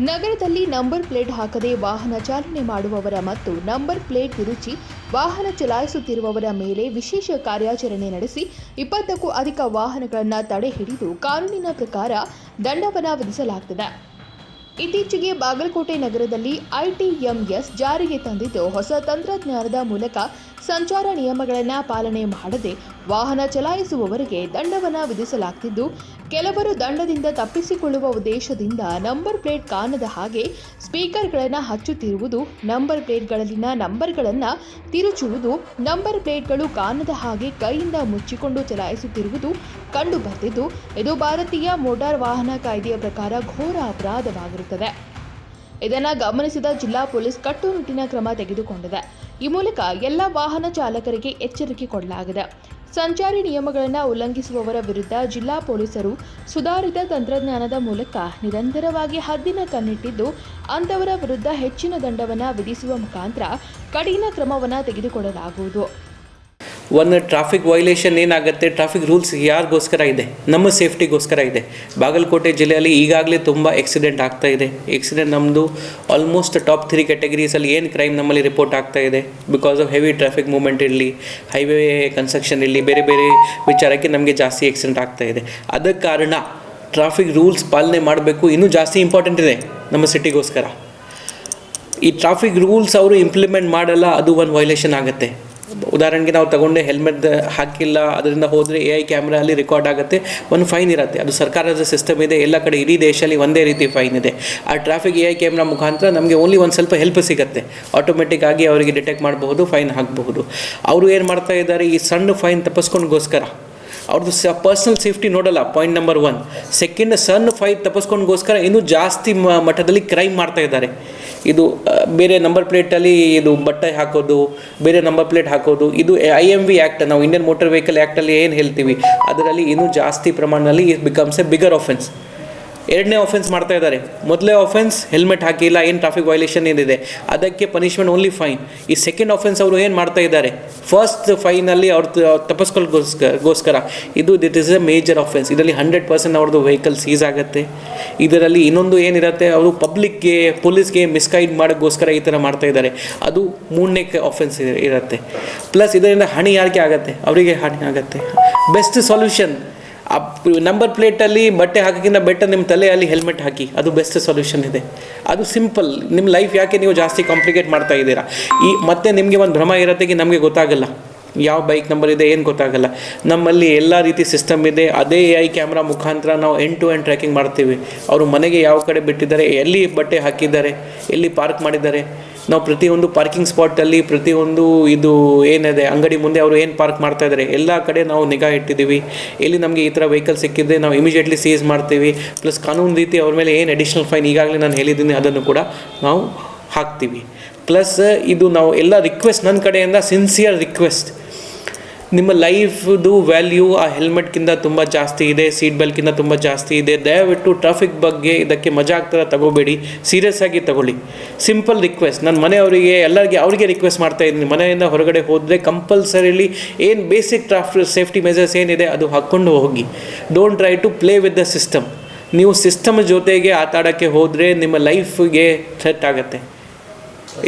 ನಗರದಲ್ಲಿ number plate ಹಾಕದೆ ವಾಹನ ಚಾಲನೆ ಮಾಡುವವರ ಮತ್ತು ನಂಬರ್ ಪ್ಲೇಟ್ ತಿರುಚಿ ವಾಹನ ಚಲಾಯಿಸುತ್ತಿರುವವರ ಮೇಲೆ ವಿಶೇಷ ಕಾರ್ಯಾಚರಣೆ ನಡೆಸಿ ಇಪ್ಪತ್ತಕ್ಕೂ ಅಧಿಕ ವಾಹನಗಳನ್ನು ತಡೆ ಹಿಡಿದು ಕಾನೂನಿನ ಪ್ರಕಾರ ದಂಡವನ್ನು ವಿಧಿಸಲಾಗುತ್ತದೆ ಇತ್ತೀಚೆಗೆ ಬಾಗಲಕೋಟೆ ನಗರದಲ್ಲಿ ಐಟಿಎಂಎಸ್ ಜಾರಿಗೆ ತಂದಿದ್ದು ಹೊಸ ತಂತ್ರಜ್ಞಾನದ ಮೂಲಕ ಸಂಚಾರ ನಿಯಮಗಳನ್ನು ಪಾಲನೆ ಮಾಡದೆ ವಾಹನ ಚಲಾಯಿಸುವವರಿಗೆ ದಂಡವನ್ನು ವಿಧಿಸಲಾಗ್ತಿದ್ದು, ಕೆಲವರು ದಂಡದಿಂದ ತಪ್ಪಿಸಿಕೊಳ್ಳುವ ಉದ್ದೇಶದಿಂದ ನಂಬರ್ ಪ್ಲೇಟ್ ಕಾಣದ ಹಾಗೆ ಸ್ಪೀಕರ್ಗಳನ್ನು ಹಚ್ಚುತ್ತಿರುವುದು, ನಂಬರ್ ಪ್ಲೇಟ್ಗಳಲ್ಲಿನ ನಂಬರ್ಗಳನ್ನು ತಿರುಚುವುದು, ನಂಬರ್ ಪ್ಲೇಟ್ಗಳು ಕಾಣದ ಹಾಗೆ ಕೈಯಿಂದ ಮುಚ್ಚಿಕೊಂಡು ಚಲಾಯಿಸುತ್ತಿರುವುದು ಕಂಡುಬಂದಿದ್ದು ಇದು ಭಾರತೀಯ ಮೋಟಾರ್ ವಾಹನ ಕಾಯ್ದೆಯ ಪ್ರಕಾರ ಘೋರ ಅಪರಾಧವಾಗಿರುತ್ತದೆ. ಇದನ್ನು ಗಮನಿಸಿದ ಜಿಲ್ಲಾ ಪೊಲೀಸ್ ಕಟ್ಟುನಿಟ್ಟಿನ ಕ್ರಮ ತೆಗೆದುಕೊಂಡಿದೆ. ಈ ಮೂಲಕ ಎಲ್ಲ ವಾಹನ ಚಾಲಕರಿಗೆ ಎಚ್ಚರಿಕೆ ಕೊಡಲಾಗಿದೆ. ಸಂಚಾರಿ ನಿಯಮಗಳನ್ನು ಉಲ್ಲಂಘಿಸುವವರ ವಿರುದ್ಧ ಜಿಲ್ಲಾ ಪೊಲೀಸರು ಸುಧಾರಿತ ತಂತ್ರಜ್ಞಾನದ ಮೂಲಕ ನಿರಂತರವಾಗಿ ಹದ್ದಿನ ಕಣ್ಣಿಟ್ಟಿದ್ದು, ಅಂಥವರ ವಿರುದ್ಧ ಹೆಚ್ಚಿನ ದಂಡವನ್ನು ವಿಧಿಸುವ ಮುಖಾಂತರ ಕಠಿಣ ಕ್ರಮವನ್ನು ತೆಗೆದುಕೊಳ್ಳಲಾಗುವುದು. ಒಂದು ಟ್ರಾಫಿಕ್ ವೈಲೇಷನ್ ಏನಾಗುತ್ತೆ ಟ್ರಾಫಿಕ್ ರೂಲ್ಸ್ ಯಾರಿಗೋಸ್ಕರ ಇದೆ? ನಮ್ಮ ಸೇಫ್ಟಿಗೋಸ್ಕರ ಇದೆ. ಬಾಗಲಕೋಟೆ ಜಿಲ್ಲೆಯಲ್ಲಿ ಈಗಾಗಲೇ ತುಂಬ ಆಕ್ಸಿಡೆಂಟ್ ಆಗ್ತಾ ಇದೆ. ಆಕ್ಸಿಡೆಂಟ್ ನಮ್ಮದು ಆಲ್ಮೋಸ್ಟ್ ಟಾಪ್ ತ್ರೀ ಕ್ಯಾಟಗರೀಸಲ್ಲಿ ಏನು ಕ್ರೈಮ್ ನಮ್ಮಲ್ಲಿ ರಿಪೋರ್ಟ್ ಆಗ್ತಾ ಇದೆ? Because of heavy traffic movement ಇರಲಿ ಹೈವೇ ಕನ್ಸ್ಟ್ರಕ್ಷನ್ ಇರಲಿ, ಬೇರೆ ಬೇರೆ ವಿಚಾರಕ್ಕೆ ನಮಗೆ ಜಾಸ್ತಿ ಆಕ್ಸಿಡೆಂಟ್ ಆಗ್ತಾ ಇದೆ. ಅದಕ್ಕೆ ಕಾರಣ ಟ್ರಾಫಿಕ್ ರೂಲ್ಸ್ ಪಾಲನೆ ಮಾಡಬೇಕು ಇನ್ನೂ ಜಾಸ್ತಿ ಇಂಪಾರ್ಟೆಂಟ್ ಇದೆ ನಮ್ಮ ಸಿಟಿಗೋಸ್ಕರ ಈ ಟ್ರಾಫಿಕ್ ರೂಲ್ಸ್ ಅವರು ಇಂಪ್ಲಿಮೆಂಟ್ ಮಾಡಲ್ಲ, ಅದು ಒಂದು ವೈಲೇಷನ್ ಆಗುತ್ತೆ. ಉದಾಹರಣೆಗೆ ನಾವು ತಗೊಂಡೆ ಹೆಲ್ಮೆಟ್ ಹಾಕಿಲ್ಲ, ಅದರಿಂದ ಹೋದರೆ ಎ ಐ ಕ್ಯಾಮ್ರಾ ಅಲ್ಲಿ ರೆಕಾರ್ಡ್ ಆಗುತ್ತೆ, ಒಂದು ಫೈನ್ ಇರುತ್ತೆ. ಅದು ಸರ್ಕಾರದ ಸಿಸ್ಟಮ್ ಇದೆ, ಎಲ್ಲ ಕಡೆ ಇಡೀ ದೇಶದಲ್ಲಿ ಒಂದೇ ರೀತಿ ಫೈನ್ ಇದೆ. ಆ ಟ್ರಾಫಿಕ್ ಎ ಐ ಕ್ಯಾಮ್ರಾ ಮುಖಾಂತರ ನಮಗೆ ಓನ್ಲಿ ಒಂದು ಸ್ವಲ್ಪ ಹೆಲ್ಪ್ ಸಿಗುತ್ತೆ. ಆಟೋಮೆಟಿಕ್ ಆಗಿ ಅವರಿಗೆ ಡಿಟೆಕ್ಟ್ ಮಾಡಬಹುದು ಫೈನ್ ಹಾಕಬಹುದು. ಅವರು ಏನು ಮಾಡ್ತಾ ಇದ್ದಾರೆ, ಈ ಸಣ್ಣ ಫೈನ್ ತಪ್ಪಿಸ್ಕೊಂಡ್ಗೋಸ್ಕರ ಅವ್ರದ್ದು ಸ ಪರ್ಸ್ನಲ್ ಸೇಫ್ಟಿ ನೋಡಲ್ಲ ಪಾಯಿಂಟ್ ನಂಬರ್ ಒನ್ ಸೆಕೆಂಡ್ ಸಣ್ಣ ಫೈನ್ ತಪ್ಪಿಸ್ಕೊಂಡ್ಗೋಸ್ಕರ ಇನ್ನೂ ಜಾಸ್ತಿ ಮಟ್ಟದಲ್ಲಿ ಕ್ರೈಮ್ ಮಾಡ್ತಾ ಇದ್ದಾರೆ. ಇದು ಬೇರೆ ನಂಬರ್ ಪ್ಲೇಟಲ್ಲಿ ಇದು ಬಟ್ಟೆ ಹಾಕೋದು, ಬೇರೆ ನಂಬರ್ ಪ್ಲೇಟ್ ಹಾಕೋದು, ಇದು ಐ ಎಂ ವಿ ಆ್ಯಕ್ಟ್ ನಾವು ಇಂಡಿಯನ್ ಮೋಟರ್ ವೆಹಿಕಲ್ ಆ್ಯಕ್ಟಲ್ಲಿ ಏನು ಹೇಳ್ತೀವಿ, ಅದರಲ್ಲಿ ಇನ್ನೂ ಜಾಸ್ತಿ ಪ್ರಮಾಣದಲ್ಲಿ it becomes a bigger offence ಎರಡನೇ ಆಫೆನ್ಸ್ ಮಾಡ್ತಾ ಇದ್ದಾರೆ. ಮೊದಲೇ ಆಫೆನ್ಸ್ ಹೆಲ್ಮೆಟ್ ಹಾಕಿಲ್ಲ, ಏನು ಟ್ರಾಫಿಕ್ ವೈಲೇಷನ್ ಏನಿದೆ? ಅದಕ್ಕೆ ಪನಿಷ್ಮೆಂಟ್ ಓನ್ಲಿ ಫೈನ್ ಈ ಸೆಕೆಂಡ್ ಆಫೆನ್ಸ್ ಅವರು ಏನು ಮಾಡ್ತಾ ಇದ್ದಾರೆ? ಫಸ್ಟ್ ಫೈನಲ್ಲಿ ಅವ್ರ ತಪಸ್ಕೊಳ್ಗೋಸ್ಕರ ಗೋಸ್ಕರ ಇದು that is a major offence ಇದರಲ್ಲಿ ಹಂಡ್ರೆಡ್ ಪರ್ಸೆಂಟ್ ಅವ್ರದ್ದು ವೆಹಿಕಲ್ ಸೀಸ್ ಆಗುತ್ತೆ. ಇದರಲ್ಲಿ ಇನ್ನೊಂದು ಏನಿರುತ್ತೆ, ಅವರು ಪಬ್ಲಿಕ್ಗೆ ಪೊಲೀಸ್ಗೆ ಮಿಸ್ಗೈಡ್ ಮಾಡೋಕ್ಕೋಸ್ಕರ ಈ ಥರ ಮಾಡ್ತಾ ಇದ್ದಾರೆ. ಅದು ಮೂರನೇ ಆಫೆನ್ಸ್ ಇರುತ್ತೆ. ಪ್ಲಸ್ ಇದರಿಂದ ಹಣಿ ಯಾರಿಗೆ ಆಗುತ್ತೆ? ಅವರಿಗೆ ಹಾನಿ ಆಗುತ್ತೆ. ಬೆಸ್ಟ್ ಸೊಲ್ಯೂಷನ್ ಆ ನಂಬರ್ ಪ್ಲೇಟಲ್ಲಿ ಬಟ್ಟೆ ಹಾಕೋಕ್ಕಿಂತ ಬೆಟ್ಟ ನಿಮ್ಮ ತಲೆಯಲ್ಲಿ ಹೆಲ್ಮೆಟ್ ಹಾಕಿ. ಅದು ಬೆಸ್ಟ್ ಸೊಲ್ಯೂಷನ್ ಇದೆ. ಅದು ಸಿಂಪಲ್ ನಿಮ್ಮ ಲೈಫ್ ಯಾಕೆ ನೀವು ಜಾಸ್ತಿ ಕಾಂಪ್ಲಿಕೇಟ್ ಮಾಡ್ತಾ ಇದ್ದೀರಾ? ಈ, ಮತ್ತೆ ನಿಮಗೆ ಒಂದು ಭ್ರಮ ಇರುತ್ತೆ ಕಿ ನಮಗೆ ಗೊತ್ತಾಗಲ್ಲ. ಯಾವ ಬೈಕ್ ನಂಬರ್ ಇದೆ, ಏನು ಗೊತ್ತಾಗಲ್ಲ. ನಮ್ಮಲ್ಲಿ ಎಲ್ಲ ರೀತಿ ಸಿಸ್ಟಮ್ ಇದೆ. ಅದೇ ಎ ಐ ಕ್ಯಾಮ್ರಾ ಮುಖಾಂತರ ನಾವು ಎಂಡ್ ಟು ಎಂಡ್ ಟ್ರ್ಯಾಕಿಂಗ್ ಮಾಡ್ತೀವಿ. ಅವರು ಮನೆಗೆ ಯಾವ ಕಡೆ ಬಿಟ್ಟಿದ್ದಾರೆ, ಎಲ್ಲಿ ಬಟ್ಟೆ ಹಾಕಿದ್ದಾರೆ, ಎಲ್ಲಿ ಪಾರ್ಕ್ ಮಾಡಿದ್ದಾರೆ ನಾವು ಪ್ರತಿಯೊಂದು ಪಾರ್ಕಿಂಗ್ ಸ್ಪಾಟಲ್ಲಿ ಪ್ರತಿಯೊಂದು ಇದು ಏನಿದೆ, ಅಂಗಡಿ ಮುಂದೆ ಅವರು ಏನು ಪಾರ್ಕ್ ಮಾಡ್ತಾ ಇದ್ದಾರೆ ಎಲ್ಲ ಕಡೆ ನಾವು ನಿಗಾ ಇಟ್ಟಿದ್ದೀವಿ ಎಲ್ಲಿ ನಮಗೆ ಈ ಥರ ವೆಹಿಕಲ್ ಸಿಕ್ಕಿದ್ರೆ ನಾವು ಇಮಿಡಿಯೇಟ್ಲಿ ಸೀಸ್ ಮಾಡ್ತೀವಿ. ಪ್ಲಸ್ ಕಾನೂನು ರೀತಿ ಅವ್ರ ಮೇಲೆ ಏನು ಅಡಿಷ್ನಲ್ ಫೈನ್ ಈಗಾಗಲೇ ನಾನು ಹೇಳಿದ್ದೀನಿ, ಅದನ್ನು ಕೂಡ ನಾವು ಹಾಕ್ತೀವಿ. ಪ್ಲಸ್ ಇದು ನಾವು ಎಲ್ಲ ರಿಕ್ವೆಸ್ಟ್ ನನ್ನ ಕಡೆಯಿಂದ ಸಿನ್ಸಿಯರ್ ರಿಕ್ವೆಸ್ಟ್ ನಿಮ್ಮ ಲೈಫ್ದು ವ್ಯಾಲ್ಯೂ ಆ ಹೆಲ್ಮೆಟ್ಗಿಂತ ತುಂಬ ಜಾಸ್ತಿ ಇದೆ, ಸೀಟ್ ಬೆಲ್ಟ್ಗಿಂತ ತುಂಬ ಜಾಸ್ತಿ ಇದೆ. ದಯವಿಟ್ಟು ಟ್ರಾಫಿಕ್ ಬಗ್ಗೆ ಇದಕ್ಕೆ ಮಜಾ ಆಗ್ತಾರೆ ತಗೋಬೇಡಿ ಸೀರಿಯಸ್ ಆಗಿ ತಗೊಳ್ಳಿ. ಸಿಂಪಲ್ ರಿಕ್ವೆಸ್ಟ್ ನನ್ನ ಮನೆಯವರಿಗೆ, ಎಲ್ಲರಿಗೆ, ಅವರಿಗೆ ರಿಕ್ವೆಸ್ಟ್ ಮಾಡ್ತಾ ಇದ್ದೀನಿ. ಮನೆಯಿಂದ ಹೊರಗಡೆ ಹೋದರೆ ಕಂಪಲ್ಸರಿಲಿ ಏನು ಬೇಸಿಕ್ ಟ್ರಾಫಿಕ್ ಸೇಫ್ಟಿ ಮೆಜರ್ಸ್ ಏನಿದೆ ಅದು ಹಾಕ್ಕೊಂಡು ಹೋಗಿ. Don't try to play with the system ನೀವು ಸಿಸ್ಟಮ್ ಜೊತೆಗೆ ಆಟ ಆಡೋಕ್ಕೆ ಹೋದರೆ ನಿಮ್ಮ ಲೈಫಿಗೆ ಥ್ರೆಟ್ ಆಗುತ್ತೆ.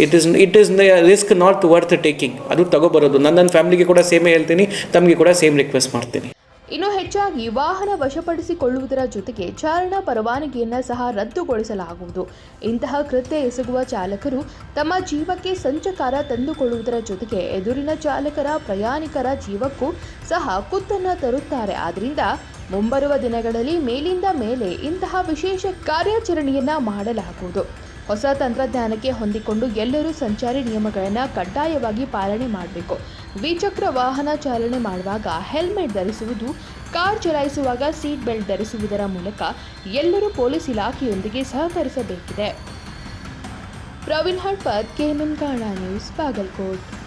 It is it is risk not worth taking ಅದು ತಗೋಬರೋದು. ನನ್ನ ನನ್ನ ಫ್ಯಾಮಿಲಿಗೆ ಕೂಡ ಸೇಮೇ ಹೇಳ್ತೀನಿ. ತಮಗೆ ಕೂಡ ಸೇಮ್ ರಿಕ್ವೆಸ್ಟ್ ಮಾಡ್ತೀನಿ. ಇನ್ನು ಹೆಚ್ಚಾಗಿ ವಾಹನ ವಶಪಡಿಸಿಕೊಳ್ಳುವುದರ ಜೊತೆಗೆ ಚಾರಣ ಪರವಾನಗಿಯನ್ನು ಸಹ ರದ್ದುಗೊಳಿಸಲಾಗುವುದು. ಇಂತಹ ಕೃತ್ಯ ಎಸಗುವ ಚಾಲಕರು ತಮ್ಮ ಜೀವಕ್ಕೆ ಸಂಚಕಾರ ತಂದುಕೊಳ್ಳುವುದರ ಜೊತೆಗೆ ಎದುರಿನ ಚಾಲಕರ ಪ್ರಯಾಣಿಕರ ಜೀವಕ್ಕೂ ಸಹ ಕುತ್ತನ್ನು ತರುತ್ತಾರೆ. ಆದ್ದರಿಂದ ಮುಂಬರುವ ದಿನಗಳಲ್ಲಿ ಮೇಲಿಂದ ಮೇಲೆ ಇಂತಹ ವಿಶೇಷ ಕಾರ್ಯಾಚರಣೆಯನ್ನ ಮಾಡಲಾಗುವುದು. ಹೊಸ ತಂತ್ರಜ್ಞಾನಕ್ಕೆ ಹೊಂದಿಕೊಂಡು ಎಲ್ಲರೂ ಸಂಚಾರಿ ನಿಯಮಗಳನ್ನು ಕಡ್ಡಾಯವಾಗಿ ಪಾಲನೆ ಮಾಡಬೇಕು. ದ್ವಿಚಕ್ರ ವಾಹನ ಚಾಲನೆ ಮಾಡುವಾಗ ಹೆಲ್ಮೆಟ್ ಧರಿಸುವುದು, ಕಾರ್ ಚಲಾಯಿಸುವಾಗ ಸೀಟ್ ಬೆಲ್ಟ್ ಧರಿಸುವುದರ ಮೂಲಕ ಎಲ್ಲರೂ ಪೊಲೀಸ್ ಇಲಾಖೆಯೊಂದಿಗೆ ಸಹಕರಿಸಬೇಕಿದೆ. ಪ್ರವೀಣ್ ಹಡ್ಪತ್ ಕೆಎಂಎನ್ ಕಾಣ ನ್ಯೂಸ್, ಬಾಗಲ್ಕೋಟ್.